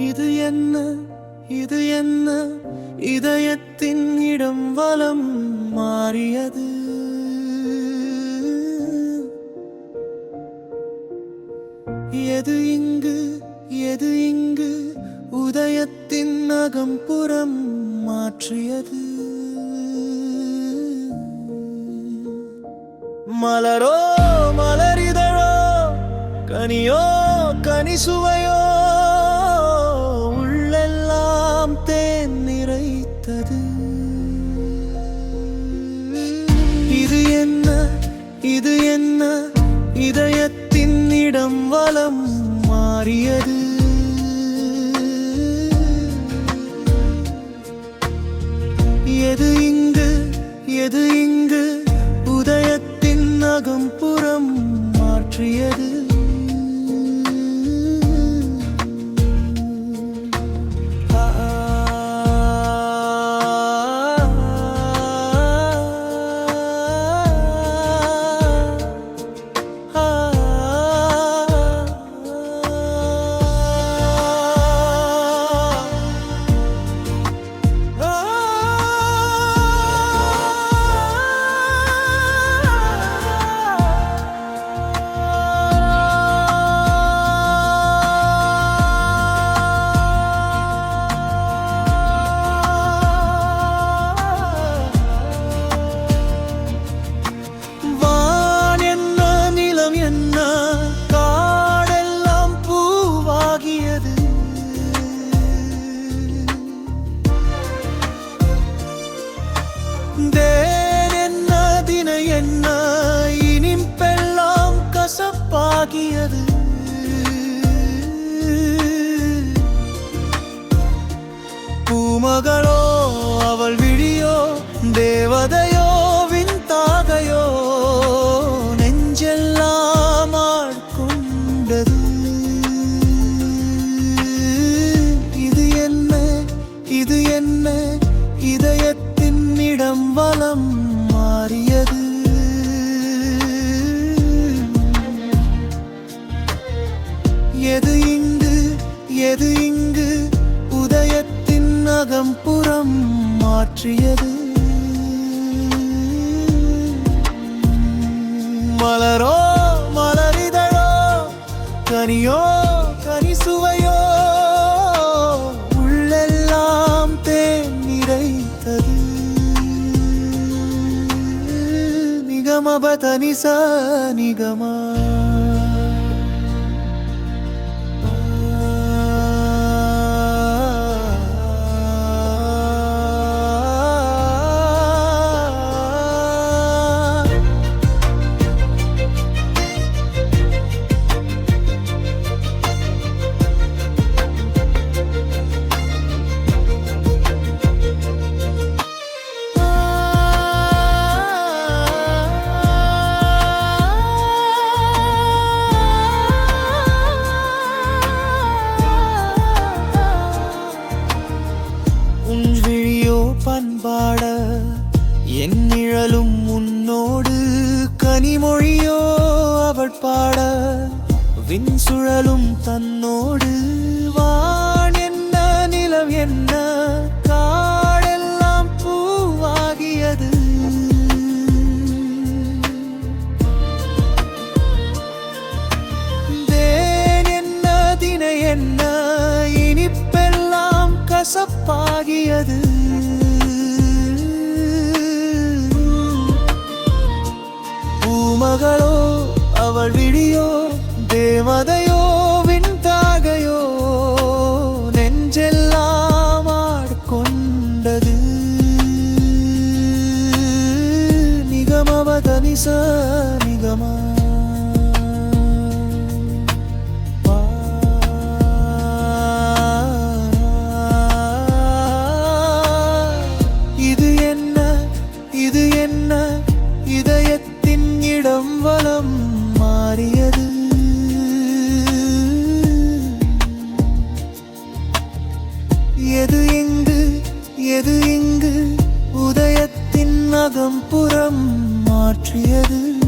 இது என்ன இது என்ன இதயத்தின் இடம் வலம் மாறியது? எது இங்கு எது இங்கு உதயத்தின் அகம்புறம் மாற்றியது? மலரோ மலரிதழோ கனியோ கனி சுவையோ இது என்ன? இதயத்தின் இடம் வலம் மாறியது. எது இங்கு எது இங்கு? ஆகியது பூமகளோ அவள் விழியோ தேவதை மாற்றியது. மலரோ மலரிதழோ கனியோ கனி சுவையோ உள்ளெல்லாம் தேன் நிறைத்தது. நிகமபத நிச நிகமா கனிமொழியோ அவள் பாட வின் சுழலும் தன்னோடு வான் என்ன நிலம் என்ன? காடெல்லாம் பூவாகியது. தேன் என்ன தின என்ன இனிப்பெல்லாம் கசப்பாகியது. பூமகளோ அவள் விழியோ தேவதையோ விண்தாகையோ நெஞ்செல்லாம் ஆட்கொண்டது. நிகமவதனிச வலம் மாறியது. எது இங்கு எது இங்கு உதயத்தின் அகம்புறம் மாற்றியது.